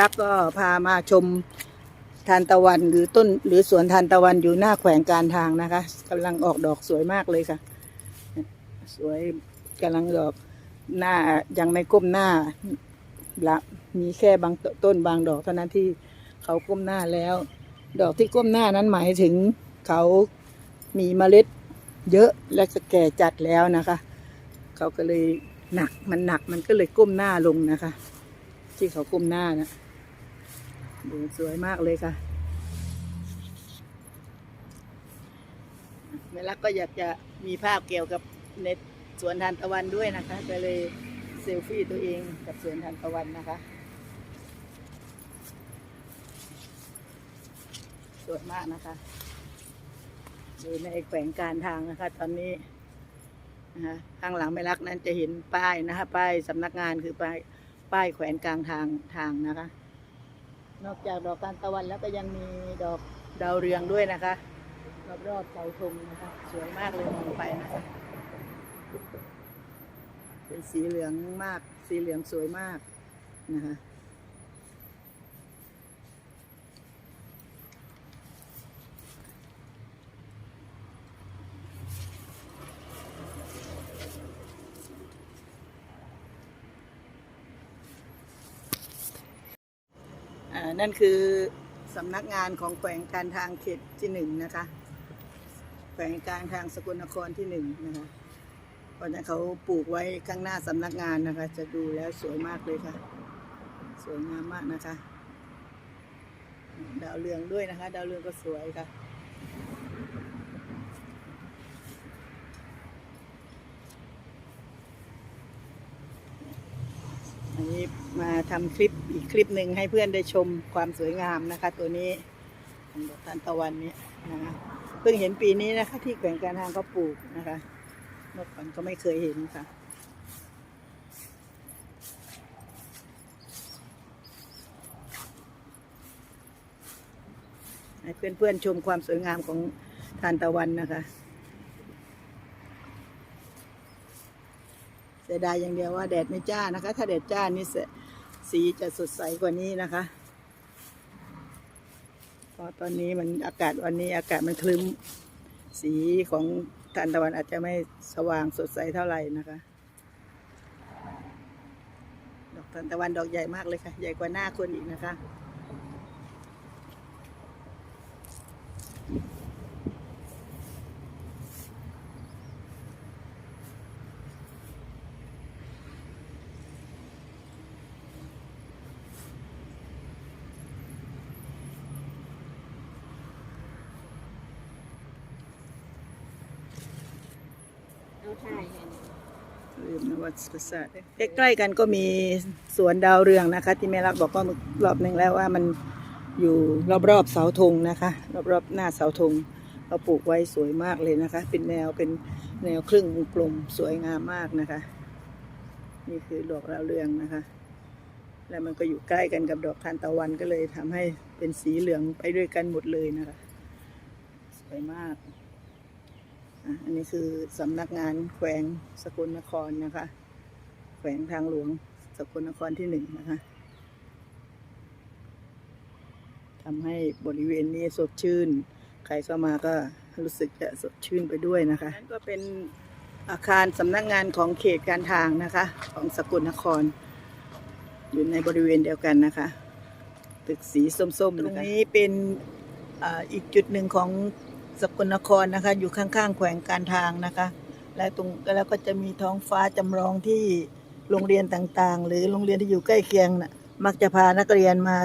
ลักก็พามาชมทานตะวันหรือต้นหรือสวนทานตะวันอยู่หน้าแขวงการทางนะคะกำลังออกดอกสวยมากเลยค่ะ สวยกำลังดอกหน้ายังไม่ก้มหน้าละมีแค่บางต้นบางดอกเท่านั้นที่เขาก้มหน้าแล้ว ดอกที่ก้มหน้านั้นหมายถึงเขามีเมล็ดเยอะและจะแก่จัดแล้วนะคะ เขาก็เลยหนักมันหนักมันก็เลยก้มหน้าลงนะคะ ที่เขาก้มหน้านะดูสวยมากเลยค่ะแม่ลักก็อยากจะมีภาพเกี่ยวกับในสวนทานตะวันด้วยนะคะก็เลยเซลฟี่ตัวเองกับสวนทานตะวันนะคะสวยมากนะคะอยู่ในแขวงการทางนะคะ ตอนนี้นะคะข้างหลังไม่รักนั้นจะเห็นป้ายนะคะ ป้ายสำนักงานคือป้าย ป้ายแขวนกลางทางทางนะคะ นอกจากดอกทานตะวันแล้วก็ยังมีดอกดาวเรืองด้วยนะคะ รอบๆเสาธงนะคะสวยมากเลยมองไปนะคะเป็นสีเหลืองมาก สีเหลืองสวยมากนะคะ นั่นคือสำนักงานของแขวงการทางเขตที่หนึ่งนะคะ แขวงการทางสกลนครที่หนึ่งนะคะเพราะฉะนั้นเขาปลูกไว้ข้างหน้าสำนักงานนะคะ จะดูแล้วสวยมากเลยค่ะ สวยงามมากนะคะ ดาวเรืองด้วยนะคะ ดาวเรืองก็สวยค่ะ นนี้มาทำคลิปอีกคลิปหนึ่งให้เพื่อนได้ชมความสวยงามนะคะ ตัวนี้ของดอกทานตะวันนี้นะคะเพิ่งเห็นปีนี้นะคะ ที่แขวงการทางเขาปลูกนะคะเมื่อก่อนก็ไม่เคยเห็นค่ะให้เพื่อนๆชมความสวยงามของทานตะวันนะคะ เสียดายอย่างเดียวว่าแดดไม่จ้านะคะ ถ้าแดดจ้านี่สีจะสดใสกว่านี้นะคะพราะตอนนี้มันอากาศวันนี้อากาศมันคลึ้ม สีของทานตะวันอาจจะไม่สว่างสดใสเท่าไหร่นะคะ ดอกทานตะวันดอกใหญ่มากเลยค่ะ ใหญ่กว่าหน้าคนอีกนะคะ ลืมนะวัดประสาทใกล้ๆกันก็มีสวนดาวเรืองนะคะ ที่แม่รักบอกก็รอบหนึ่งแล้วว่ามันอยู่รอบๆเสาธงนะคะ รอบๆหน้าเสาธงเราปลูกไว้สวยมากเลยนะคะ เป็นแนวเป็นแนวครึ่งวงกลมสวยงามมากนะคะ นี่คือดอกดาวเรืองนะคะ แล้วมันก็อยู่ใกล้กันกับดอกทานตะวันก็เลยทำให้เป็นสีเหลืองไปด้วยกันหมดเลยนะคะ สวยมาก อันนี้คือสำนักงานแขวงสกลนครนะคะ แขวงทางหลวงสกลนครที่หนึ่งนะคะทำให้บริเวณนี้สดชื่น ใครเข้ามาก็รู้สึกจะสดชื่นไปด้วยนะคะนั่นก็เป็นอาคารสำนักงานของเขตการทางนะคะ ของสกลนคร อยู่ในบริเวณเดียวกันนะคะ ตึกสีส้มๆตรงนี้เป็นออีกจุดหนึ่งของ สกลนครนะคะ อยู่ข้างๆ แขวงการทางนะคะ และตรงแล้วก็จะมีท้องฟ้าจำลองที่โรงเรียนต่างๆ หรือโรงเรียนที่อยู่ใกล้เคียงนะมักจะพานักเรียนมา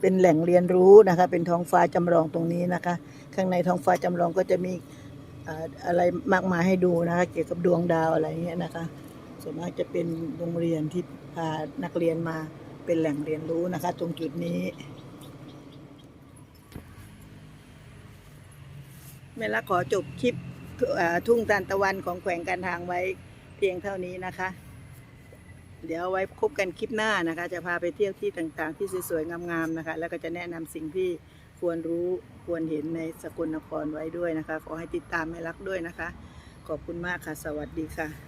เป็นแหล่งเรียนรู้นะคะ เป็นท้องฟ้าจำลองตรงนี้นะคะ ข้างในท้องฟ้าจำลองก็จะมีอะไรมากมายให้ดูนะคะ เกี่ยวกับดวงดาวอะไรเงี้ยนะคะ ส่วนมากจะเป็นโรงเรียนที่พานักเรียนมาเป็นแหล่งเรียนรู้นะคะ ตรงจุดนี้ แม่ละขอจบคลิปทุ่งทานตะวันของแขวงการทางไว้เพียงเท่านี้นะคะ เดี๋ยวไว้พบกันคลิปหน้านะคะ จะพาไปเที่ยวที่ต่างๆ ที่สวยๆงามๆนะคะ แล้วก็จะแนะนำสิ่งที่ควรรู้ควรเห็นในสกลนครไว้ด้วยนะคะ ขอให้ติดตามแม่รักด้วยนะคะ ขอบคุณมากค่ะ สวัสดีค่ะ